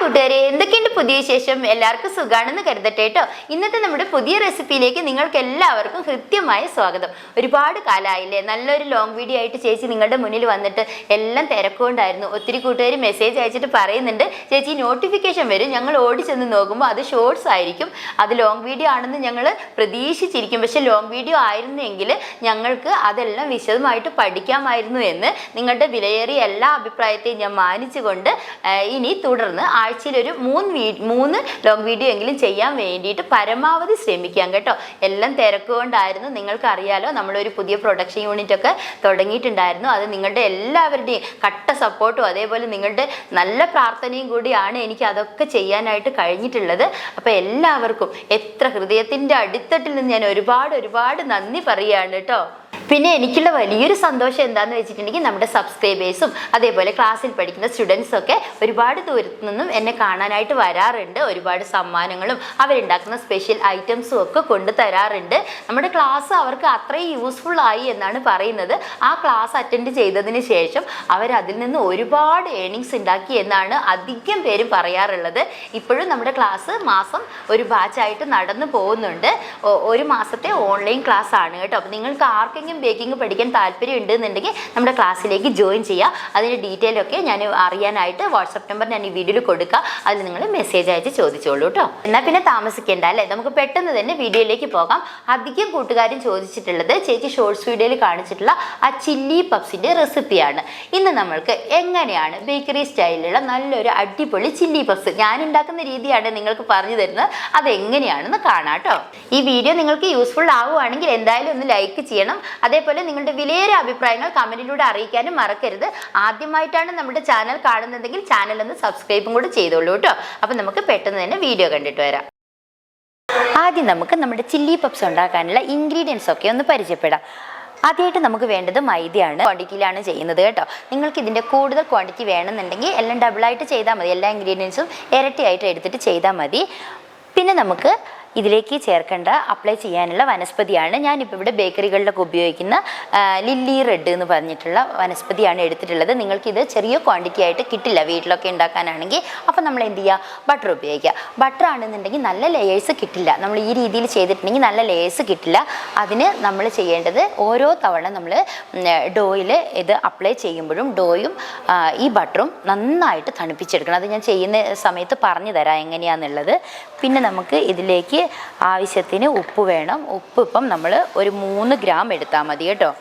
കൂട്ടുകാരെ എന്തൊക്കെയുണ്ട് പുതിയ ശേഷം എല്ലാവർക്കും സുഖാണെന്ന് കരുതട്ടെ കേട്ടോ. ഇന്നത്തെ നമ്മുടെ പുതിയ റെസിപ്പിയിലേക്ക് നിങ്ങൾക്ക് എല്ലാവർക്കും കൃത്യമായ സ്വാഗതം. ഒരുപാട് കാലമായില്ലേ നല്ലൊരു ലോങ് വീഡിയോ ആയിട്ട് ചേച്ചി നിങ്ങളുടെ മുന്നിൽ വന്നിട്ട് എല്ലാം തിരക്കുകൊണ്ടായിരുന്നു ഒത്തിരി കൂട്ടുകാർ മെസ്സേജ് അയച്ചിട്ട് പറയുന്നുണ്ട് ചേച്ചി നോട്ടിഫിക്കേഷൻ വരും. ഞങ്ങൾ ഓടിച്ചെന്ന് നോക്കുമ്പോൾ അത് ഷോർട്സ് ആയിരിക്കും. അത് ലോങ് വീഡിയോ ആണെന്ന് ഞങ്ങൾ പ്രതീക്ഷിച്ചിരിക്കും. പക്ഷെ ലോങ് വീഡിയോ ആയിരുന്നെങ്കിൽ ഞങ്ങൾക്ക് അതെല്ലാം വിശദമായിട്ട് പഠിക്കാമായിരുന്നു എന്ന് നിങ്ങളുടെ വിലയേറിയ എല്ലാ അഭിപ്രായത്തെയും ഞാൻ മാനിച്ചുകൊണ്ട് ഇനി തുടർന്ന് ആഴ്ചയിൽ ഒരു മൂന്ന് വീ മൂന്ന് ലോങ് വീഡിയോ എങ്കിലും ചെയ്യാൻ വേണ്ടിയിട്ട് പരമാവധി ശ്രമിക്കാം കേട്ടോ. എല്ലാം തിരക്കുകൊണ്ടായിരുന്നു നിങ്ങൾക്ക് അറിയാലോ നമ്മളൊരു പുതിയ പ്രൊഡക്ഷൻ യൂണിറ്റ് ഒക്കെ തുടങ്ങിയിട്ടുണ്ടായിരുന്നു. അത് നിങ്ങളുടെ എല്ലാവരുടെയും കട്ട സപ്പോർട്ടും അതേപോലെ നിങ്ങളുടെ നല്ല പ്രാർത്ഥനയും കൂടിയാണ് എനിക്ക് അതൊക്കെ ചെയ്യാനായിട്ട് കഴിഞ്ഞിട്ടുള്ളത്. അപ്പോൾ എല്ലാവർക്കും എത്ര ഹൃദയത്തിന്റെ അടിത്തട്ടിൽ നിന്ന് ഞാൻ ഒരുപാട് ഒരുപാട് നന്ദി പറയുകയാണ് കേട്ടോ. പിന്നെ എനിക്കുള്ള വലിയൊരു സന്തോഷം എന്താണെന്ന് വെച്ചിട്ടുണ്ടെങ്കിൽ നമ്മുടെ സബ്സ്ക്രൈബേഴ്സും അതേപോലെ ക്ലാസ്സിൽ പഠിക്കുന്ന സ്റ്റുഡൻസും ഒക്കെ ഒരുപാട് ദൂരത്തു നിന്നും എന്നെ കാണാനായിട്ട് വരാറുണ്ട്. ഒരുപാട് സമ്മാനങ്ങളും അവരുണ്ടാക്കുന്ന സ്പെഷ്യൽ ഐറ്റംസും ഒക്കെ കൊണ്ടു തരാറുണ്ട്. നമ്മുടെ ക്ലാസ് അവർക്ക് അത്രയും യൂസ്ഫുൾ ആയി എന്നാണ് പറയുന്നത്. ആ ക്ലാസ് അറ്റൻഡ് ചെയ്തതിന് ശേഷം അവർ അതിൽ നിന്ന് ഒരുപാട് ഏണിങ്സ് ഉണ്ടാക്കി എന്നാണ് അധികം പേരും പറയാറുള്ളത്. ഇപ്പോഴും നമ്മുടെ ക്ലാസ് മാസം ഒരു ബാച്ചായിട്ട് നടന്നു പോകുന്നുണ്ട്. ഒരു മാസത്തെ ഓൺലൈൻ ക്ലാസ് ആണ് കേട്ടോ. അപ്പോൾ നിങ്ങൾക്ക് ആർക്കെങ്കിലും ബേക്കിംഗ് പഠിക്കാൻ താല്പര്യം ഉണ്ടെന്നുണ്ടെങ്കിൽ നമ്മുടെ ക്ലാസ്സിലേക്ക് ജോയിൻ ചെയ്യുക. അതിന്റെ ഡീറ്റെയിൽ ഒക്കെ ഞാൻ അറിയാനായിട്ട് വാട്സപ്പ് നമ്പർ ഞാൻ ഈ വീഡിയോയിൽ കൊടുക്കുക അതിൽ നിങ്ങൾ മെസ്സേജ് അയച്ച് ചോദിച്ചോളൂ കേട്ടോ എന്നാൽ പിന്നെ താമസിക്കേണ്ട അല്ലേ? നമുക്ക് പെട്ടെന്ന് തന്നെ വീഡിയോയിലേക്ക് പോകാം. അധികം കൂട്ടുകാരും ചോദിച്ചിട്ടുള്ളത് ചേച്ചി ഷോർട്സ് വീഡിയോയിൽ കാണിച്ചിട്ടുള്ള ആ ചില്ലി പപ്സിന്റെ റെസിപ്പിയാണ് ഇന്ന് നമ്മൾക്ക് എങ്ങനെയാണ് ബേക്കറി സ്റ്റൈലിലുള്ള നല്ലൊരു അടിപൊളി ചില്ലി പപ്സ് ഞാൻ ഉണ്ടാക്കുന്ന രീതിയാണ് നിങ്ങൾക്ക് പറഞ്ഞു തരുന്നത്. അതെങ്ങനെയാണെന്ന് കാണാം കേട്ടോ ഈ വീഡിയോ നിങ്ങൾക്ക് യൂസ്ഫുൾ ആവുകയാണെങ്കിൽ എന്തായാലും ഒന്ന് ലൈക്ക് ചെയ്യണം. അതേപോലെ നിങ്ങളുടെ വിലയേറിയ അഭിപ്രായങ്ങൾ കമന്റിലൂടെ അറിയിക്കാനും മറക്കരുത്. ആദ്യമായിട്ടാണ് നമ്മുടെ ചാനൽ കാണുന്നതെങ്കിൽ ചാനൽ ഒന്ന് സബ്സ്ക്രൈബും കൂടെ ചെയ്തോളൂ കേട്ടോ. അപ്പം നമുക്ക് പെട്ടെന്ന് തന്നെ വീഡിയോ കണ്ടിട്ട് വരാം. ആദ്യം നമുക്ക് നമ്മുടെ ചില്ലി പപ്സ് ഉണ്ടാക്കാനുള്ള ഇൻഗ്രീഡിയൻസ് ഒക്കെ ഒന്ന് പരിചയപ്പെടാം. ആദ്യമായിട്ട് നമുക്ക് വേണ്ടത് മൈദയാണ്. ക്വാണ്ടിറ്റിയിലാണ് ചെയ്യുന്നത് കേട്ടോ. നിങ്ങൾക്ക് ഇതിന്റെ കൂടുതൽ ക്വാണ്ടിറ്റി വേണമെന്നുണ്ടെങ്കിൽ എല്ലാം ഡബിളായിട്ട് ചെയ്താൽ മതി. എല്ലാ ഇൻഗ്രീഡിയൻസും ഇരട്ടിയായിട്ട് എടുത്തിട്ട് ചെയ്താൽ മതി. പിന്നെ നമുക്ക് ഇതിലേക്ക് ചേർക്കേണ്ട അപ്ലൈ ചെയ്യാനുള്ള വനസ്പതിയാണ് ഞാനിപ്പോൾ ഇവിടെ ബേക്കറികളിലൊക്കെ ഉപയോഗിക്കുന്ന ലില്ലി റെഡ് എന്ന് പറഞ്ഞിട്ടുള്ള വനസ്പതിയാണ് എടുത്തിട്ടുള്ളത്. നിങ്ങൾക്കിത് ചെറിയ ക്വാണ്ടിറ്റി ആയിട്ട് കിട്ടില്ല. വീട്ടിലൊക്കെ ഉണ്ടാക്കാനാണെങ്കിൽ അപ്പോൾ നമ്മൾ എന്ത് ചെയ്യുക ബട്ടർ ഉപയോഗിക്കുക. ബട്ടർ ആണെന്നുണ്ടെങ്കിൽ നല്ല ലെയേഴ്സ് കിട്ടില്ല. നമ്മൾ ഈ രീതിയിൽ ചെയ്തിട്ടുണ്ടെങ്കിൽ നല്ല ലെയേഴ്സ് കിട്ടില്ല. അതിന് നമ്മൾ ചെയ്യേണ്ടത് ഓരോ തവണ നമ്മൾ ഡോയിൽ ഇത് അപ്ലൈ ചെയ്യുമ്പോഴും ഡോയും ഈ ബട്ടറും നന്നായിട്ട് തണുപ്പിച്ചെടുക്കണം. അത് ഞാൻ ചെയ്യുന്ന സമയത്ത് പറഞ്ഞു തരാം എങ്ങനെയാണെന്നുള്ളത് പിന്നെ നമുക്ക് ഇതിലേക്ക് ആവശ്യത്തിന് ഉപ്പ് വേണം. ഉപ്പ് ഇപ്പം നമ്മൾ ഒരു മൂന്ന് ഗ്രാം എടുത്താൽ മതി കേട്ടോ.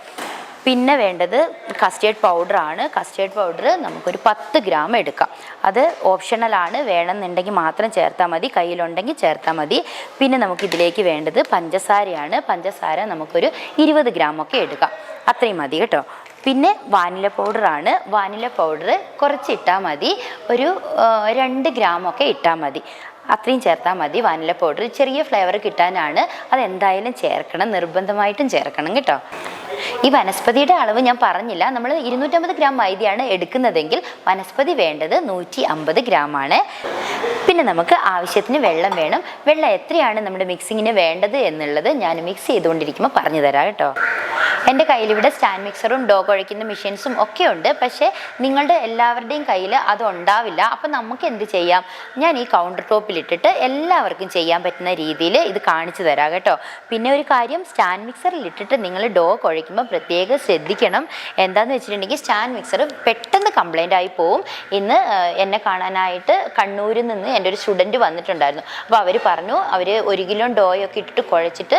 പിന്നെ വേണ്ടത് കസ്റ്റേർഡ് പൗഡറാണ് കസ്റ്റേർഡ് പൗഡർ നമുക്കൊരു പത്ത് ഗ്രാം എടുക്കാം. അത് ഓപ്ഷണലാണ് വേണമെന്നുണ്ടെങ്കിൽ മാത്രം ചേർത്താൽ മതി. കയ്യിലുണ്ടെങ്കിൽ ചേർത്താൽ മതി. പിന്നെ നമുക്ക് ഇതിലേക്ക് വേണ്ടത് പഞ്ചസാരയാണ്. പഞ്ചസാര നമുക്കൊരു ഇരുപത് ഗ്രാമൊക്കെ എടുക്കാം. അത്രയും മതി കേട്ടോ. പിന്നെ വാനില പൗഡറാണ് വാനില പൗഡർ കുറച്ച് ഇട്ടാൽ മതി. ഒരു രണ്ട് ഗ്രാമൊക്കെ ഇട്ടാൽ മതി. അത്രയും ചേർത്താൽ മതി. വാനില പൗഡർ ചെറിയ ഫ്ലേവർ കിട്ടാനാണ്. അതെന്തായാലും ചേർക്കണം. നിർബന്ധമായിട്ടും ചേർക്കണം കേട്ടോ. ഈ വനസ്പതിയുടെ അളവ് ഞാൻ പറഞ്ഞില്ല. നമ്മൾ ഇരുന്നൂറ്റമ്പത് ഗ്രാം മൈദയാണ് എടുക്കുന്നതെങ്കിൽ വനസ്പതി വേണ്ടത് നൂറ്റി അമ്പത് ഗ്രാമാണ് പിന്നെ നമുക്ക് ആവശ്യത്തിന് വെള്ളം വേണം. വെള്ളം എത്രയാണ് നമ്മുടെ മിക്സിങ്ങിന് വേണ്ടത് എന്നുള്ളത് ഞാൻ മിക്സ് ചെയ്തുകൊണ്ടിരിക്കുമ്പോൾ പറഞ്ഞു തരാം കേട്ടോ. എന്റെ കയ്യിലിവിടെ സ്റ്റാൻഡ് മിക്സറും ഡോ കുഴയ്ക്കുന്ന മെഷീൻസും ഒക്കെ ഉണ്ട് പക്ഷേ നിങ്ങളുടെ എല്ലാവരുടെയും കയ്യിൽ അത് ഉണ്ടാവില്ല. അപ്പം നമുക്ക് എന്ത് ചെയ്യാം? ഞാൻ ഈ കൗണ്ടർ ടോപ്പിലിട്ടിട്ട് എല്ലാവർക്കും ചെയ്യാൻ പറ്റുന്ന രീതിയിൽ ഇത് കാണിച്ചു തരാം കേട്ടോ. പിന്നെ ഒരു കാര്യം സ്റ്റാൻഡ് മിക്സറിൽ ഇട്ടിട്ട് നിങ്ങൾ ഡോ കുഴയ്ക്കുമ്പോൾ പ്രത്യേകം ശ്രദ്ധിക്കണം. എന്താണെന്ന് വെച്ചിട്ടുണ്ടെങ്കിൽ സ്റ്റാൻഡ് മിക്സർ പെട്ടെന്ന് കംപ്ലൈന്റ് ആയി പോവും. ഇന്ന് എന്നെ കാണാനായിട്ട് കണ്ണൂരിൽ നിന്ന് എന്റെ ഒരു സ്റ്റുഡന്റ് വന്നിട്ടുണ്ടായിരുന്നു. അപ്പോൾ അവർ പറഞ്ഞു അവർ ഒരു കിലോ ഡോയൊക്കെ ഇട്ടിട്ട് കുഴച്ചിട്ട്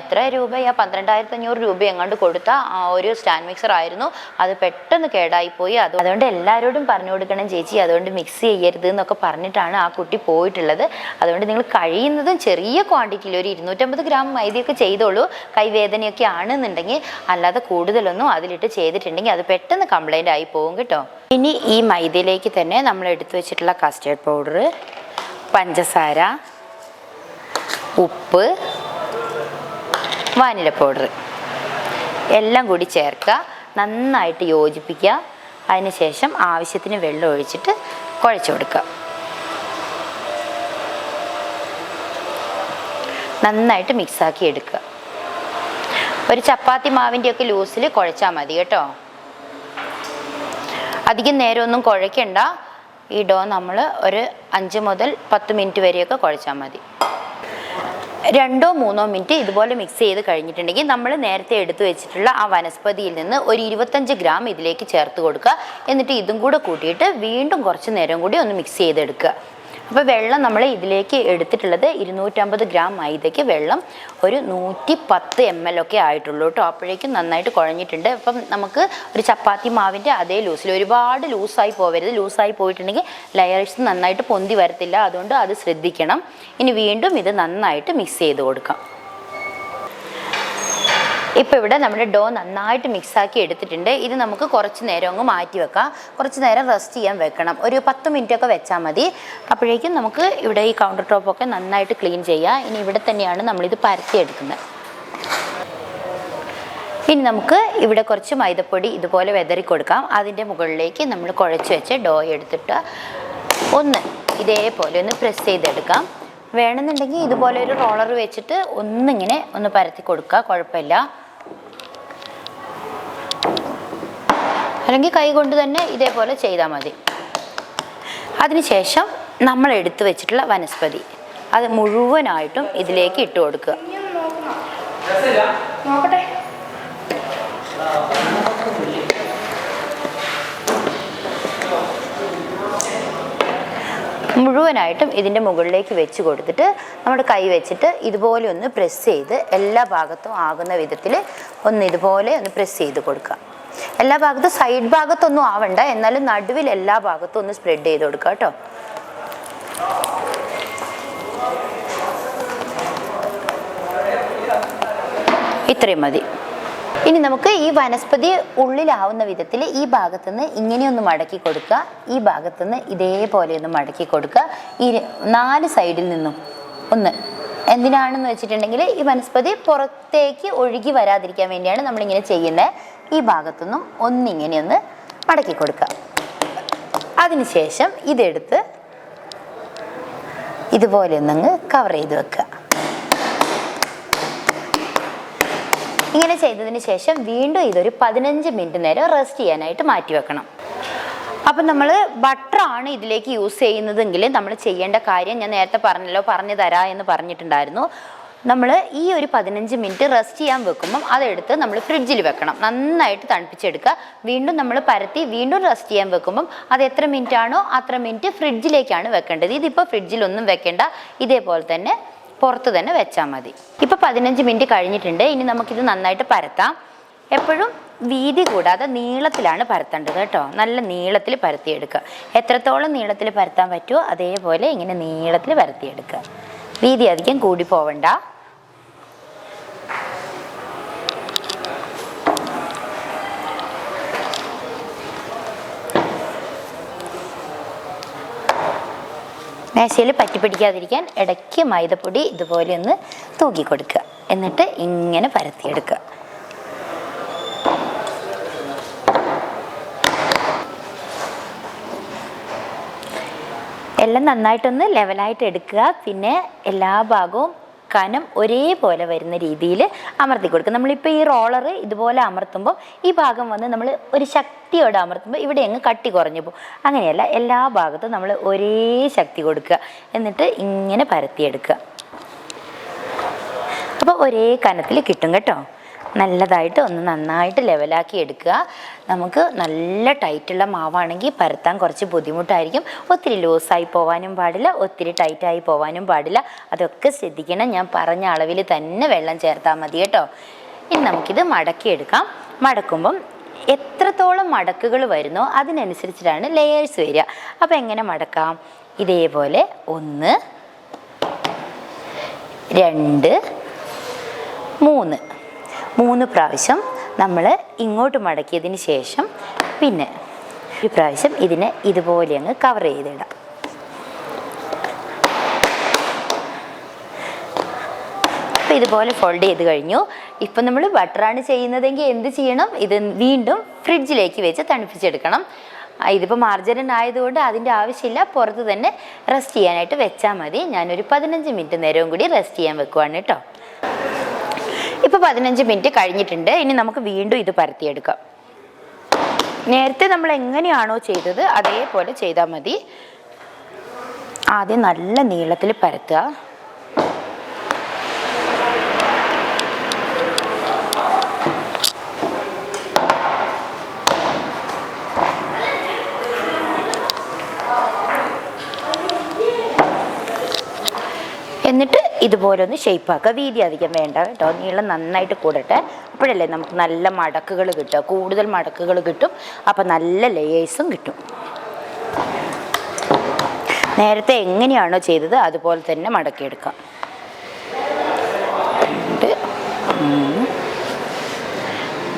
എത്ര രൂപയാ? പന്ത്രണ്ടായിരത്തി അഞ്ഞൂറ് രൂപ എങ്ങാണ്ട് കൊടുത്ത ആ ഒരു സ്റ്റാൻഡ് മിക്സർ ആയിരുന്നു. അത് പെട്ടെന്ന് കേടായിപ്പോയി അത് അതുകൊണ്ട് എല്ലാവരോടും പറഞ്ഞു കൊടുക്കണം ചേച്ചി അതുകൊണ്ട് മിക്സ് ചെയ്യരുത് എന്നൊക്കെ പറഞ്ഞിട്ടാണ് ആ കുട്ടി പോയിട്ടുള്ളത്. അതുകൊണ്ട് നിങ്ങൾ കഴിയുന്നതും ചെറിയ ക്വാണ്ടിറ്റിയിൽ ഒരു ഇരുന്നൂറ്റമ്പത് ഗ്രാം മൈദയൊക്കെ ചെയ്തോളൂ. കൈവേദനയൊക്കെ ആണെന്നുണ്ടെങ്കിൽ. അല്ലാതെ കൂടുതലൊന്നും അതിലിട്ട് ചെയ്തിട്ടുണ്ടെങ്കിൽ അത് പെട്ടെന്ന് കംപ്ലൈന്റ് ആയി പോകും കേട്ടോ. ഇനി ഈ മൈദയിലേക്ക് തന്നെ നമ്മൾ എടുത്തു വെച്ചിട്ടുള്ള കസ്റ്റേർഡ് പൗഡർ പഞ്ചസാര ഉപ്പ് വാനില പൗഡർ എല്ലാം കൂടി ചേർക്കുക. നന്നായിട്ട് യോജിപ്പിക്കുക. അതിനുശേഷം ആവശ്യത്തിന് വെള്ളം ഒഴിച്ചിട്ട് കുഴച്ചു കൊടുക്കുക. നന്നായിട്ട് മിക്സാക്കി എടുക്കുക. ഒരു ചപ്പാത്തി മാവിന്റെയൊക്കെ ലൂസിൽ കുഴച്ചാൽ മതി കേട്ടോ. അധികം നേരമൊന്നും കുഴയ്ക്കണ്ട. ഈ ഡോ നമ്മൾ ഒരു അഞ്ച് മുതൽ പത്ത് മിനിറ്റ് വരെയൊക്കെ കുഴച്ചാൽ മതി. രണ്ടോ മൂന്നോ മിനിറ്റ് ഇതുപോലെ മിക്സ് ചെയ്ത് കഴിഞ്ഞിട്ടുണ്ടെങ്കിൽ നമ്മൾ നേരത്തെ എടുത്തു വെച്ചിട്ടുള്ള ആ വനസ്പതിയിൽ നിന്ന് ഒരു ഇരുപത്തഞ്ച് ഗ്രാം ഇതിലേക്ക് ചേർത്ത് കൊടുക്കുക. എന്നിട്ട് ഇതും കൂടെ കൂട്ടിയിട്ട് വീണ്ടും കുറച്ച് നേരം കൂടി ഒന്ന് മിക്സ് ചെയ്തെടുക്കുക. അപ്പോൾ വെള്ളം നമ്മൾ ഇതിലേക്ക് എടുത്തിട്ടുള്ളത് ഇരുന്നൂറ്റമ്പത് ഗ്രാം മൈദയ്ക്ക് വെള്ളം ഒരു നൂറ്റി പത്ത് എം എൽ ഒക്കെ ആയിട്ടുള്ളൂ കേട്ടോ. അപ്പോഴേക്കും നന്നായിട്ട് കുഴഞ്ഞിട്ടുണ്ട്. അപ്പം നമുക്ക് ഒരു ചപ്പാത്തി മാവിന്റെ അതേ ലൂസിൽ ഒരുപാട് ലൂസായി പോവരുത്. ലൂസായി പോയിട്ടുണ്ടെങ്കിൽ ലെയേഴ്സ് നന്നായിട്ട് പൊന്തി വരത്തില്ല. അതുകൊണ്ട് അത് ശ്രദ്ധിക്കണം. ഇനി വീണ്ടും ഇത് നന്നായിട്ട് മിക്സ് ചെയ്ത് കൊടുക്കാം. ഇപ്പോൾ ഇവിടെ നമ്മുടെ ഡോ നന്നായിട്ട് മിക്സാക്കി എടുത്തിട്ടുണ്ട്. ഇത് നമുക്ക് കുറച്ച് നേരം അങ്ങ് മാറ്റി വെക്കാം. കുറച്ച് നേരം റെസ്റ്റ് ചെയ്യാൻ വെക്കണം. ഒരു പത്ത് മിനിറ്റ് ഒക്കെ വെച്ചാൽ മതി. അപ്പോഴേക്കും നമുക്ക് ഇവിടെ ഈ കൗണ്ടർ ടോപ്പൊക്കെ നന്നായിട്ട് ക്ലീൻ ചെയ്യാം. ഇനി ഇവിടെ തന്നെയാണ് നമ്മളിത് പരത്തിയെടുക്കുന്നത്. ഇനി നമുക്ക് ഇവിടെ കുറച്ച് മൈദപ്പൊടി ഇതുപോലെ വെതറി കൊടുക്കാം അതിന്റെ മുകളിലേക്ക് നമ്മൾ കുഴച്ച് വെച്ച് ഡോ എടുത്തിട്ട് ഒന്ന് ഇതേപോലെ ഒന്ന് പ്രസ് ചെയ്തെടുക്കാം. വേണമെന്നുണ്ടെങ്കിൽ ഇതുപോലെ ഒരു റോളർ വെച്ചിട്ട് ഒന്നിങ്ങനെ ഒന്ന് പരത്തി കൊടുക്കുക കുഴപ്പമില്ല. അല്ലെങ്കിൽ കൈ കൊണ്ട് തന്നെ ഇതേപോലെ ചെയ്താൽ മതി. അതിനുശേഷം നമ്മൾ എടുത്തു വെച്ചിട്ടുള്ള വനസ്പതി. അത് മുഴുവനായിട്ടും ഇതിലേക്ക് ഇട്ട് കൊടുക്കുക. മുഴുവനായിട്ടും ഇതിന്റെ മുകളിലേക്ക് വെച്ച് കൊടുത്തിട്ട് നമ്മുടെ കൈ വെച്ചിട്ട് ഇതുപോലെ ഒന്ന് പ്രസ് ചെയ്ത് എല്ലാ ഭാഗത്തും ആകുന്ന വിധത്തിൽ ഒന്ന് ഇതുപോലെ ഒന്ന് പ്രസ് ചെയ്ത് കൊടുക്കുക. എല്ലാ ഭാഗത്തും സൈഡ് ഭാഗത്തൊന്നും ആവണ്ട. എന്നാലും നടുവിൽ എല്ലാ ഭാഗത്തും ഒന്ന് സ്പ്രെഡ് ചെയ്ത് കൊടുക്കുക കേട്ടോ. ഇത്രയും മതി. ഇനി നമുക്ക് ഈ വനസ്പതി ഉള്ളിലാവുന്ന വിധത്തിൽ ഈ ഭാഗത്തുനിന്ന് ഇങ്ങനെയൊന്ന് മടക്കി കൊടുക്കുക. ഈ ഭാഗത്തുനിന്ന് ഇതേപോലെ ഒന്ന് മടക്കി കൊടുക്കുക. ഈ നാല് സൈഡിൽ നിന്നും ഒന്ന്. എന്തിനാണെന്ന് വെച്ചിട്ടുണ്ടെങ്കിൽ ഈ വനസ്പതി പുറത്തേക്ക് ഒഴുകി വരാതിരിക്കാൻ വേണ്ടിയാണ് നമ്മളിങ്ങനെ ചെയ്യുന്നത്. ഈ ഭാഗത്തുനിന്നും ഒന്നിങ്ങനെ ഒന്ന് മടക്കി കൊടുക്കുക. അതിനുശേഷം ഇതെടുത്ത് ഇതുപോലെ ഒന്നങ്ങ് കവർ ചെയ്ത് വെക്കുക. ഇങ്ങനെ ചെയ്തതിന് ശേഷം വീണ്ടും ഇതൊരു പതിനഞ്ച് മിനിറ്റ് നേരം റെസ്റ്റ് ചെയ്യാനായിട്ട് മാറ്റി വെക്കണം. അപ്പം നമ്മൾ ബട്ടറാണ് ഇതിലേക്ക് യൂസ് ചെയ്യുന്നതെങ്കിൽ നമ്മൾ ചെയ്യേണ്ട കാര്യം ഞാൻ നേരത്തെ പറഞ്ഞല്ലോ പറഞ്ഞു തരാം എന്ന് പറഞ്ഞിട്ടുണ്ടായിരുന്നു. നമ്മൾ ഈ ഒരു പതിനഞ്ച് മിനിറ്റ് റെസ്റ്റ് ചെയ്യാൻ വെക്കുമ്പം അതെടുത്ത് നമ്മൾ ഫ്രിഡ്ജിൽ വെക്കണം. നന്നായിട്ട് തണുപ്പിച്ചെടുക്കുക. വീണ്ടും നമ്മൾ പരത്തി വീണ്ടും റെസ്റ്റ് ചെയ്യാൻ വെക്കുമ്പം അത് എത്ര മിനിറ്റ് ആണോ അത്ര മിനിറ്റ് ഫ്രിഡ്ജിലേക്കാണ് വെക്കേണ്ടത്. ഇതിപ്പോൾ ഫ്രിഡ്ജിലൊന്നും വെക്കേണ്ട. ഇതേപോലെ തന്നെ പുറത്ത് തന്നെ വെച്ചാൽ മതി. ഇപ്പോൾ പതിനഞ്ച് മിനിറ്റ് കഴിഞ്ഞിട്ടുണ്ട്. ഇനി നമുക്കിത് നന്നായിട്ട് പരത്താം. എപ്പോഴും വീതി കൂടാതെ നീളത്തിലാണ് പരത്തേണ്ടത് കേട്ടോ. നല്ല നീളത്തിൽ പരത്തിയെടുക്കുക. എത്രത്തോളം നീളത്തിൽ പരത്താൻ പറ്റുമോ അതേപോലെ ഇങ്ങനെ നീളത്തിൽ പരത്തിയെടുക്കുക. വീതി അധികം കൂടി പോവണ്ട. മേശയിൽ പറ്റി പിടിക്കാതിരിക്കാൻ ഇടയ്ക്ക് മൈദപ്പൊടി ഇതുപോലെ ഒന്ന് തൂക്കി കൊടുക്കുക. എന്നിട്ട് ഇങ്ങനെ പരത്തിയെടുക്കുക. എല്ലാം നന്നായിട്ടൊന്ന് ലെവലായിട്ട് എടുക്കുക. പിന്നെ എല്ലാ ഭാഗവും കനം ഒരേപോലെ വരുന്ന രീതിയിൽ അമർത്തി കൊടുക്കുക നമ്മളിപ്പോൾ ഈ റോളർ ഇതുപോലെ അമർത്തുമ്പോൾ ഈ ഭാഗം വന്ന് നമ്മൾ ഒരു ശക്തിയോടെ അമർത്തുമ്പോൾ ഇവിടെ അങ്ങ് കട്ടി കുറഞ്ഞു പോകും. അങ്ങനെയല്ല എല്ലാ ഭാഗത്തും നമ്മൾ ഒരേ ശക്തി കൊടുക്കുക. എന്നിട്ട് ഇങ്ങനെ പരത്തിയെടുക്കുക. അപ്പോൾ ഒരേ കനത്തിൽ കിട്ടും കേട്ടോ. നല്ലതായിട്ട് ഒന്ന് നന്നായിട്ട് ലെവലാക്കി എടുക്കുക. നമുക്ക് നല്ല ടൈറ്റുള്ള മാവാണെങ്കിൽ പരത്താൻ കുറച്ച് ബുദ്ധിമുട്ടായിരിക്കും. ഒത്തിരി ലൂസായി പോകാനും പാടില്ല ഒത്തിരി ടൈറ്റായി പോകാനും പാടില്ല. അതൊക്കെ ശ്രദ്ധിക്കണം. ഞാൻ പറഞ്ഞ അളവിൽ തന്നെ വെള്ളം ചേർത്താൽ മതി കേട്ടോ. ഇനി നമുക്കിത് മടക്കിയെടുക്കാം. മടക്കുമ്പം എത്രത്തോളം മടക്കുകൾ വരുന്നോ അതിനനുസരിച്ചിട്ടാണ് ലെയേഴ്സ് വരിക. അപ്പോൾ എങ്ങനെ മടക്കാം? ഇതേപോലെ ഒന്ന് രണ്ട് മൂന്ന്. മൂന്ന് പ്രാവശ്യം നമ്മൾ ഇങ്ങോട്ട് മടക്കിയതിന് ശേഷം പിന്നെ ഒരു പ്രാവശ്യം ഇതിനെ ഇതുപോലെ അങ്ങ് കവർ ചെയ്തിടാം. ഇതുപോലെ ഫോൾഡ് ചെയ്ത് കഴിഞ്ഞു. ഇപ്പം നമ്മൾ ബട്ടറാണ് ചെയ്യുന്നതെങ്കിൽ എന്ത് ചെയ്യണം? ഇത് വീണ്ടും ഫ്രിഡ്ജിലേക്ക് വെച്ച് തണുപ്പിച്ചെടുക്കണം. ഇതിപ്പോൾ മാർജറിൻ ആയതുകൊണ്ട് അതിന്റെ ആവശ്യമില്ല. പുറത്ത് തന്നെ റെസ്റ്റ് ചെയ്യാനായിട്ട് വെച്ചാൽ മതി. ഞാനൊരു പതിനഞ്ച് മിനിറ്റ് നേരവും കൂടി റെസ്റ്റ് ചെയ്യാൻ വെക്കുവാണ് കേട്ടോ. ഇപ്പോൾ പതിനഞ്ച് മിനിറ്റ് കഴിഞ്ഞിട്ടുണ്ട്. ഇനി നമുക്ക് വീണ്ടും ഇത് പരത്തിയെടുക്കാം. നേരത്തെ നമ്മൾ എങ്ങനെയാണോ ചെയ്തത് അതേപോലെ ചെയ്താൽ മതി. ആദ്യം നല്ല നീളത്തിൽ പരത്തുക. എന്നിട്ട് ഇതുപോലെ ഒന്ന് ഷേപ്പാക്കുക വീതി അധികം വേണ്ട കേട്ടോ. നീളം നന്നായിട്ട് കൂടട്ടെ. അപ്പോഴല്ലേ നമുക്ക് നല്ല മടക്കുകൾ കിട്ടുക. കൂടുതൽ മടക്കുകൾ കിട്ടും. അപ്പം നല്ല ലേയേഴ്സും കിട്ടും. നേരത്തെ എങ്ങനെയാണോ ചെയ്തത് അതുപോലെ തന്നെ മടക്കിയെടുക്കാം. രണ്ട്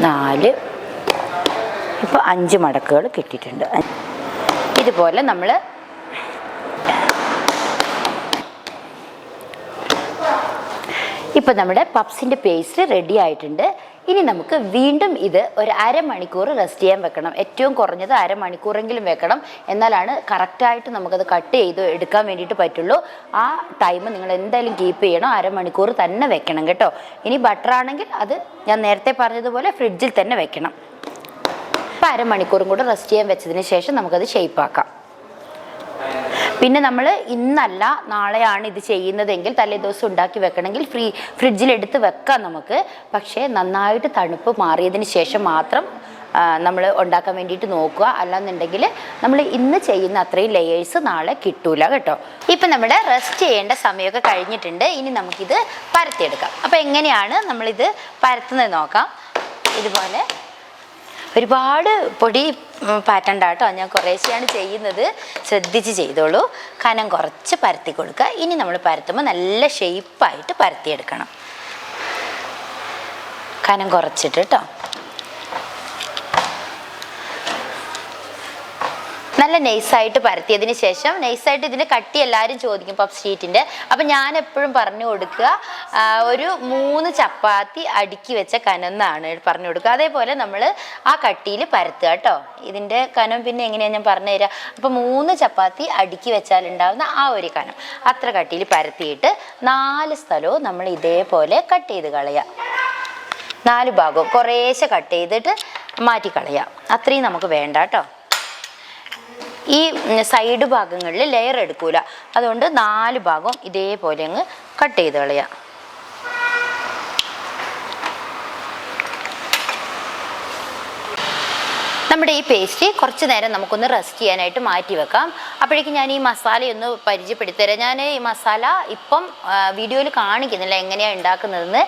നാല്. ഇപ്പോൾ അഞ്ച് മടക്കുകൾ കിട്ടിയിട്ടുണ്ട്. ഇതുപോലെ നമ്മൾ ഇപ്പം നമ്മുടെ പപ്സിന്റെ പേസ്റ്റ് റെഡി ആയിട്ടുണ്ട്. ഇനി നമുക്ക് വീണ്ടും ഇത് ഒരു അരമണിക്കൂർ റെസ്റ്റ് ചെയ്യാൻ വെക്കണം. ഏറ്റവും കുറഞ്ഞത് അരമണിക്കൂറെങ്കിലും വെക്കണം. എന്നാലാണ് കറക്റ്റായിട്ട് നമുക്കത് കട്ട് ചെയ്ത് എടുക്കാൻ വേണ്ടിയിട്ട് പറ്റുള്ളൂ. ആ ടൈം നിങ്ങൾ എന്തായാലും കീപ്പ് ചെയ്യണം. അരമണിക്കൂർ തന്നെ വെക്കണം കേട്ടോ. ഇനി ബട്ടർ ആണെങ്കിൽ അത് ഞാൻ നേരത്തെ പറഞ്ഞതുപോലെ ഫ്രിഡ്ജിൽ തന്നെ വെക്കണം. അപ്പോൾ അരമണിക്കൂറും കൂടെ റെസ്റ്റ് ചെയ്യാൻ വെച്ചതിന് ശേഷം നമുക്കത് ഷേപ്പാക്കാം പിന്നെ നമ്മൾ ഇന്നല്ല നാളെയാണ് ഇത് ചെയ്യുന്നതെങ്കിൽ തലേ ദിവസം ഉണ്ടാക്കി വെക്കണമെങ്കിൽ ഫ്രീ ഫ്രിഡ്ജിലെടുത്ത് വെക്കാം നമുക്ക്. പക്ഷേ നന്നായിട്ട് തണുപ്പ് മാറിയതിന് ശേഷം മാത്രം നമ്മൾ ഉണ്ടാക്കാൻ വേണ്ടിയിട്ട് നോക്കുക. അല്ലാന്നുണ്ടെങ്കിൽ നമ്മൾ ഇന്ന് ചെയ്യുന്ന അത്രയും ലെയേഴ്സ് നാളെ കിട്ടൂല കേട്ടോ. ഇപ്പം നമ്മുടെ റെസ്റ്റ് ചെയ്യേണ്ട സമയമൊക്കെ കഴിഞ്ഞിട്ടുണ്ട്. ഇനി നമുക്കിത് പരത്തിയെടുക്കാം. അപ്പോൾ എങ്ങനെയാണ് നമ്മളിത് പരത്തുന്നത് നോക്കാം. ഇതുപോലെ ഒരുപാട് പൊടി പാറ്റണ്ടാട്ടോ ഞാൻ കുറേശ്ശെയാണ് ചെയ്യുന്നത്. ശ്രദ്ധിച്ച് ചെയ്തോളൂ. കനം കുറച്ച് പരത്തി കൊടുക്കുക. ഇനി നമ്മൾ പരത്തുമ്പോൾ നല്ല ഷേപ്പായിട്ട് പരത്തിയെടുക്കണം. കനം കുറച്ചിട്ട് കേട്ടോ. നല്ല നൈസായിട്ട് പരത്തിയതിന് ശേഷം നൈസായിട്ട് ഇതിന്റെ കട്ടി എല്ലാവരും ചോദിക്കും പഫ് ഷീറ്റിന്റെ അപ്പം ഞാൻ എപ്പോഴും പറഞ്ഞു കൊടുക്കുക ഒരു മൂന്ന് ചപ്പാത്തി അടുക്കി വെച്ച കനന്നാണ് പറഞ്ഞു കൊടുക്കുക. അതേപോലെ നമ്മൾ ആ കട്ടിയിൽ പരത്തുക കേട്ടോ. ഇതിന്റെ കനം പിന്നെ എങ്ങനെയാണ് ഞാൻ പറഞ്ഞു തരാം. അപ്പം മൂന്ന് ചപ്പാത്തി അടുക്കി വെച്ചാൽ ഉണ്ടാകുന്ന ആ ഒരു കനം. അത്ര കട്ടിയിൽ പരത്തിയിട്ട് നാല് സ്ഥലവും നമ്മൾ ഇതേപോലെ കട്ട് ചെയ്ത് കളയാം. നാല് ഭാഗവും കുറേശ്ശെ കട്ട് ചെയ്തിട്ട് മാറ്റിക്കളയാം അത്രയും നമുക്ക് വേണ്ട കേട്ടോ. ഈ സൈഡ് ഭാഗങ്ങളിൽ ലെയർ എടുക്കൂല. അതുകൊണ്ട് നാല് ഭാഗം ഇതേപോലെ അങ്ങ് കട്ട് ചെയ്ത് കളയാം. നമ്മുടെ ഈ പേസ്റ്റ് കുറച്ച് നേരം നമുക്കൊന്ന് റെസ്റ്റ് ചെയ്യാനായിട്ട് മാറ്റി വെക്കാം. അപ്പോഴേക്കും ഞാൻ ഈ മസാലയൊന്ന് പരിചയപ്പെടുത്തി തരാം. ഞാൻ ഈ മസാല ഇപ്പം വീഡിയോയിൽ കാണിക്കുന്നില്ല എങ്ങനെയാണ് ഉണ്ടാക്കുന്നതെന്ന്.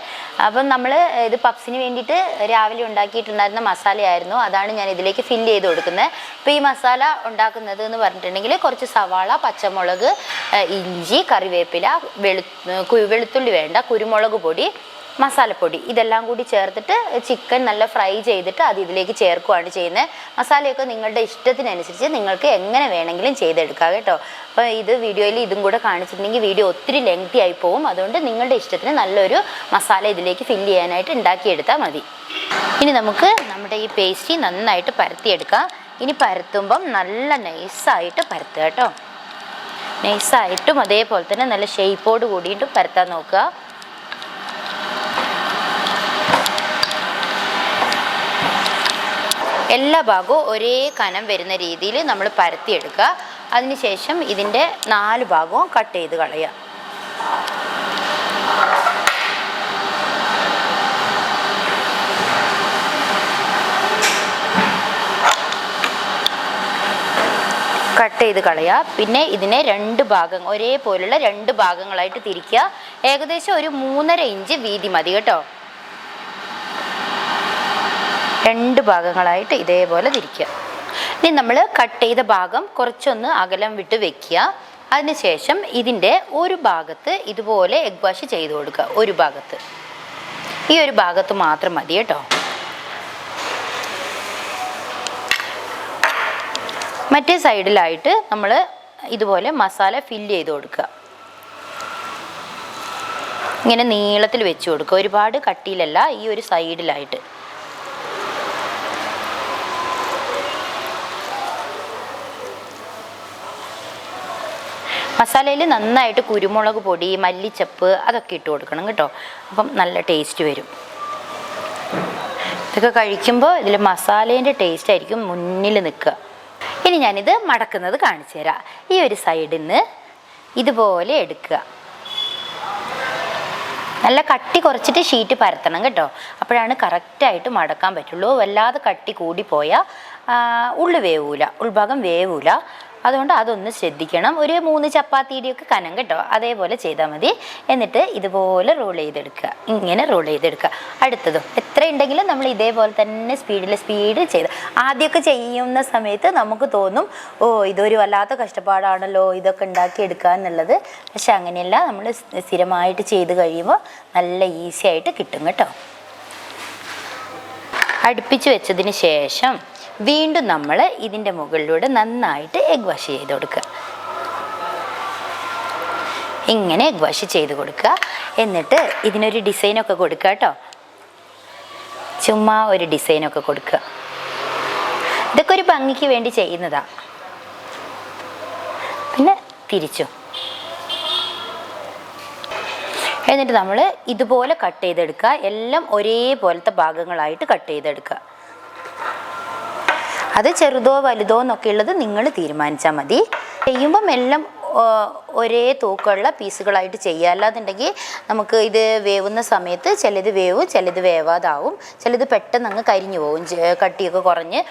അപ്പം നമ്മൾ ഇത് പപ്സിന് വേണ്ടിയിട്ട് രാവിലെ ഉണ്ടാക്കിയിട്ടുണ്ടായിരുന്ന മസാലയായിരുന്നു. അതാണ് ഞാൻ ഇതിലേക്ക് ഫില്ല് ചെയ്ത് കൊടുക്കുന്നത്. അപ്പോൾ ഈ മസാല ഉണ്ടാക്കുന്നത് എന്ന് പറഞ്ഞിട്ടുണ്ടെങ്കിൽ കുറച്ച് സവാള പച്ചമുളക് ഇഞ്ചി കറിവേപ്പില വെളു വെളുത്തുള്ളി വേണ്ട കുരുമുളക് പൊടി മസാലപ്പൊടി ഇതെല്ലാം കൂടി ചേർത്തിട്ട് ചിക്കൻ നല്ല ഫ്രൈ ചെയ്തിട്ട് അത് ഇതിലേക്ക് ചേർക്കുകയാണ് ചെയ്യുന്നത്. മസാലയൊക്കെ നിങ്ങളുടെ ഇഷ്ടത്തിനനുസരിച്ച് നിങ്ങൾക്ക് എങ്ങനെ വേണമെങ്കിലും ചെയ്തെടുക്കാം കേട്ടോ. അപ്പോൾ ഇത് വീഡിയോയിൽ ഇതും കൂടെ കാണിച്ചിട്ടുണ്ടെങ്കിൽ വീഡിയോ ഒത്തിരി ലെങ്തി ആയി പോകും അതുകൊണ്ട് നിങ്ങളുടെ ഇഷ്ടത്തിന് നല്ലൊരു മസാല ഇതിലേക്ക് ഫില്ല് ചെയ്യാനായിട്ട് ഉണ്ടാക്കിയെടുത്താൽ മതി. ഇനി നമുക്ക് നമ്മുടെ ഈ പേസ്റ്റി നന്നായിട്ട് പരത്തിയെടുക്കാം. ഇനി പരത്തുമ്പം നല്ല നൈസായിട്ട് പരത്തുക കേട്ടോ. നൈസായിട്ടും അതേപോലെ തന്നെ നല്ല ഷേപ്പോട് കൂടിയിട്ടും പരത്താൻ നോക്കുക. എല്ലാ ഭാഗവും ഒരേ കനം വരുന്ന രീതിയിൽ നമ്മൾ പരത്തിയെടുക്കുക. അതിനുശേഷം ഇതിന്റെ നാല് ഭാഗവും കട്ട് ചെയ്ത് കളയുക. കട്ട് ചെയ്ത് കളയുക. പിന്നെ ഇതിനെ രണ്ട് ഭാഗം ഒരേപോലുള്ള രണ്ട് ഭാഗങ്ങളായിട്ട് തിരിക്കുക. ഏകദേശം ഒരു മൂന്നര ഇഞ്ച് വീതി മതി കേട്ടോ. രണ്ട് ഭാഗങ്ങളായിട്ട് ഇതേപോലെ തിരിക്കുക. ഇനി നമ്മൾ കട്ട് ചെയ്ത ഭാഗം കുറച്ചൊന്ന് അകലം വിട്ട് വെക്കുക. അതിനുശേഷം ഇതിന്റെ ഒരു ഭാഗത്ത് ഇതുപോലെ എഗ് വാഷ് ചെയ്ത് കൊടുക്കുക. ഒരു ഭാഗത്ത്. ഈ ഒരു ഭാഗത്ത് മാത്രം മതി കേട്ടോ. മറ്റേ സൈഡിലായിട്ട് നമ്മൾ ഇതുപോലെ മസാല ഫില്ല് ചെയ്ത് കൊടുക്കുക. ഇങ്ങനെ നീളത്തിൽ വെച്ച് കൊടുക്കുക. ഒരുപാട് കട്ടിയിലല്ല ഈ ഒരു സൈഡിലായിട്ട്. മസാലയിൽ നന്നായിട്ട് കുരുമുളക് പൊടി മല്ലിച്ചപ്പ് അതൊക്കെ ഇട്ട് കൊടുക്കണം കേട്ടോ. അപ്പം നല്ല ടേസ്റ്റ് വരും. ഇതൊക്കെ കഴിക്കുമ്പോൾ ഇതിൽ മസാലേന്റെ ടേസ്റ്റ് ആയിരിക്കും മുന്നിൽ നിൽക്കുക. ഇനി ഞാനിത് മടക്കുന്നത് കാണിച്ചു തരാം. ഈ ഒരു സൈഡിൽ നിന്ന് ഇതുപോലെ എടുക്കുക. നല്ല കട്ടി കുറച്ചിട്ട് ഷീറ്റ് പരത്തണം കേട്ടോ. അപ്പോഴാണ് കറക്റ്റായിട്ട് മടക്കാൻ പറ്റുള്ളൂ. വല്ലാതെ കട്ടി കൂടിപ്പോയാൽ ഉള്ളു വേവൂല. ഉൾഭാഗം വേവൂല. അതുകൊണ്ട് അതൊന്ന് ശ്രദ്ധിക്കണം. ഒരു മൂന്ന് ചപ്പാത്തിയുടെയൊക്കെ കനം കേട്ടോ. അതേപോലെ ചെയ്താൽ മതി. എന്നിട്ട് ഇതുപോലെ റോൾ ചെയ്തെടുക്കുക. ഇങ്ങനെ റോൾ ചെയ്തെടുക്കുക. അടുത്തതും എത്ര ഉണ്ടെങ്കിലും നമ്മൾ ഇതേപോലെ തന്നെ സ്പീഡിൽ സ്പീഡ് ചെയ്ത് ആദ്യമൊക്കെ ചെയ്യുന്ന സമയത്ത് നമുക്ക് തോന്നും ഓ ഇതൊരു വല്ലാത്ത കഷ്ടപ്പാടാണല്ലോ ഇതൊക്കെ ഉണ്ടാക്കി എടുക്കുക എന്നുള്ളത്. പക്ഷെ അങ്ങനെയല്ല. നമ്മൾ സ്ഥിരമായിട്ട് ചെയ്ത് കഴിയുമ്പോൾ നല്ല ഈസി ആയിട്ട് കിട്ടും കേട്ടോ. അടുപ്പിച്ച് വെച്ചതിന് ശേഷം വീണ്ടും നമ്മൾ ഇതിന്റെ മുകളിലൂടെ നന്നായിട്ട് എഗ് വാഷ് ചെയ്ത് കൊടുക്കുക. ഇങ്ങനെ എഗ് വാഷ് ചെയ്ത് കൊടുക്കുക. എന്നിട്ട് ഇതിനൊരു ഡിസൈനൊക്കെ കൊടുക്കുക കേട്ടോ. ചുമ്മാ ഒരു ഡിസൈനൊക്കെ കൊടുക്കുക. ഇതൊക്കെ ഒരു ഭംഗിക്ക് വേണ്ടി ചെയ്യുന്നതാണ് പിന്നെ തിരിച്ചു. എന്നിട്ട് നമ്മൾ ഇതുപോലെ കട്ട് ചെയ്തെടുക്കുക. എല്ലാം ഒരേപോലത്തെ ഭാഗങ്ങളായിട്ട് കട്ട് ചെയ്തെടുക്കുക. അത് ചെറുതോ വലുതോ എന്നൊക്കെ ഉള്ളത് നിങ്ങൾ തീരുമാനിച്ചാൽ മതി. ചെയ്യുമ്പം എല്ലാം ഒരേ തൂക്കമുള്ള പീസുകളായിട്ട് ചെയ്യുക. അല്ലാന്നുണ്ടെങ്കിൽ നമുക്ക് ഇത് വേവുന്ന സമയത്ത് ചിലത് വേവും ചിലത് വേവാതാവും. ചിലത് പെട്ടെന്ന് അങ്ങ് കരിഞ്ഞു പോകും. കട്ടിയൊക്കെ കുറഞ്ഞ്.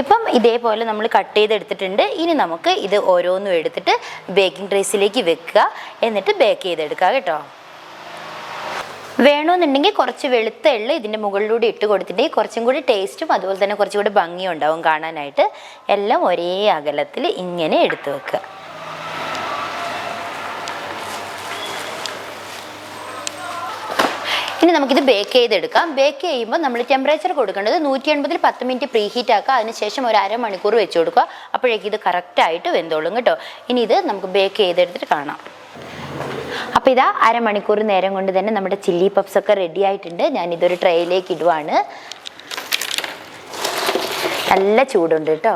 ഇപ്പം ഇതേപോലെ നമ്മൾ കട്ട് ചെയ്തെടുത്തിട്ടുണ്ട്. ഇനി നമുക്ക് ഇത് ഓരോന്നും എടുത്തിട്ട് ബേക്കിംഗ് ട്രേസിലേക്ക് വെക്കുക. എന്നിട്ട് ബേക്ക് ചെയ്തെടുക്കുക കേട്ടോ. വേണമെന്നുണ്ടെങ്കിൽ കുറച്ച് വെളുത്ത എള്ള് ഇതിന്റെ മുകളിലൂടെ ഇട്ട് കൊടുത്തിട്ടുണ്ടെങ്കിൽ കുറച്ചും കൂടി ടേസ്റ്റും അതുപോലെ തന്നെ കുറച്ചും കൂടി ഭംഗിയും ഉണ്ടാവും കാണാനായിട്ട്. എല്ലാം ഒരേ അകലത്തിൽ ഇങ്ങനെ എടുത്തു വെക്കുക. നമുക്കിത് ബേക്ക് ചെയ്തെടുക്കാം. ബേക്ക് ചെയ്യുമ്പോൾ നമ്മൾ ടെമ്പറേച്ചർ കൊടുക്കേണ്ടത് നൂറ്റി എൺപതിൽ പത്ത് മിനിറ്റ് പ്രീ ഹീറ്റ് ആക്കുക. അതിനുശേഷം ഒരു അരമണിക്കൂർ വെച്ച് കൊടുക്കുക. അപ്പോഴേക്കും ഇത് കറക്റ്റായിട്ട് വെന്തോളും കേട്ടോ. ഇനി ഇത് നമുക്ക് ബേക്ക് ചെയ്തെടുത്തിട്ട് കാണാം. അപ്പോൾ ഇതാ അരമണിക്കൂർ നേരം കൊണ്ട് തന്നെ നമ്മുടെ ചില്ലി പപ്സ് ഒക്കെ റെഡി ആയിട്ടുണ്ട്. ഞാൻ ഇതൊരു ട്രേയിലേക്ക് ഇടുവാണ്. നല്ല ചൂടുണ്ട് കേട്ടോ.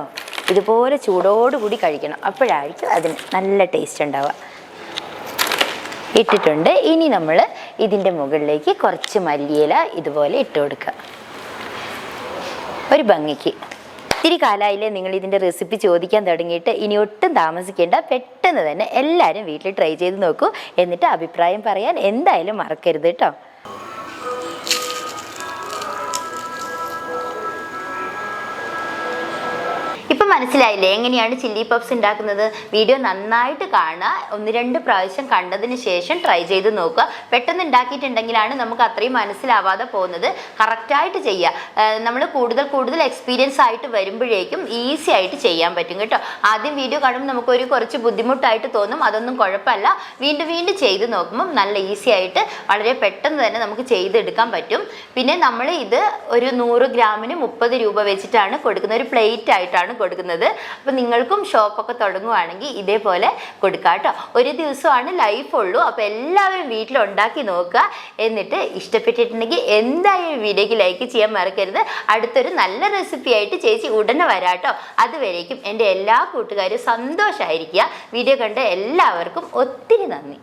ഇതുപോലെ ചൂടോടുകൂടി കഴിക്കണം. അപ്പോഴായിരിക്കും അതിന് നല്ല ടേസ്റ്റ് ഉണ്ടാവുക. ഇട്ടിട്ടുണ്ട്. ഇനി നമ്മൾ ഇതിന്റെ മുകളിലേക്ക് കുറച്ച് മല്ലിയില ഇതുപോലെ ഇട്ട് കൊടുക്കുക. ഒരു ഭംഗിക്ക്. ഇത്തിരി കാലമായില്ലേ നിങ്ങൾ ഇതിന്റെ റെസിപ്പി ചോദിക്കാൻ തുടങ്ങിയിട്ട്. ഇനി ഒട്ടും താമസിക്കേണ്ട. പെട്ടെന്ന് തന്നെ എല്ലാവരും വീട്ടിൽ ട്രൈ ചെയ്ത് നോക്കൂ. എന്നിട്ട് അഭിപ്രായം പറയാൻ എന്തായാലും മറക്കരുത് കേട്ടോ മനസ്സിലായില്ലേ? എങ്ങനെയാണ് ചില്ലി പപ്സ് ഉണ്ടാക്കുന്നത്? വീഡിയോ നന്നായിട്ട് കാണുക. ഒന്ന് രണ്ട് പ്രാവശ്യം കണ്ടതിന് ശേഷം ട്രൈ ചെയ്ത് നോക്കുക. പെട്ടെന്ന് ഉണ്ടാക്കിയിട്ടുണ്ടെങ്കിലാണ് നമുക്ക് അത്രയും മനസ്സിലാവാതെ പോകുന്നത്. കറക്റ്റായിട്ട് ചെയ്യുക. നമ്മൾ കൂടുതൽ കൂടുതൽ എക്സ്പീരിയൻസ് ആയിട്ട് വരുമ്പോഴേക്കും ഈസി ആയിട്ട് ചെയ്യാൻ പറ്റും കേട്ടോ. ആദ്യം വീഡിയോ കാണുമ്പോൾ നമുക്കൊരു കുറച്ച് ബുദ്ധിമുട്ടായിട്ട് തോന്നും. അതൊന്നും കുഴപ്പമില്ല. വീണ്ടും വീണ്ടും ചെയ്ത് നോക്കുമ്പം നല്ല ഈസി ആയിട്ട് വളരെ പെട്ടെന്ന് തന്നെ നമുക്ക് ചെയ്തെടുക്കാൻ പറ്റും. പിന്നെ നമ്മൾ ഇത് ഒരു നൂറ് ഗ്രാമിന് മുപ്പത് രൂപ വെച്ചിട്ടാണ് കൊടുക്കുന്നത്. ഒരു പ്ലേറ്റ് ആയിട്ടാണ് കൊടുക്കുന്നത്. അപ്പം നിങ്ങൾക്കും ഷോപ്പൊക്കെ തുടങ്ങുവാണെങ്കിൽ ഇതേപോലെ കൊടുക്കാം കേട്ടോ ഒരു ദിവസമാണ് ലൈഫ് ഉള്ളൂ. അപ്പോൾ എല്ലാവരും വീട്ടിൽ ഉണ്ടാക്കി നോക്കുക. എന്നിട്ട് ഇഷ്ടപ്പെട്ടിട്ടുണ്ടെങ്കിൽ എന്തായാലും വീഡിയോക്ക് ലൈക്ക് ചെയ്യാൻ മറക്കരുത്. അടുത്തൊരു നല്ല റെസിപ്പി ആയിട്ട് ചേച്ചി ഉടനെ വരാട്ടോ. അതുവരേക്കും എന്റെ എല്ലാ കൂട്ടുകാരും സന്തോഷമായിരിക്കുക വീഡിയോ കണ്ട എല്ലാവർക്കും ഒത്തിരി നന്ദി.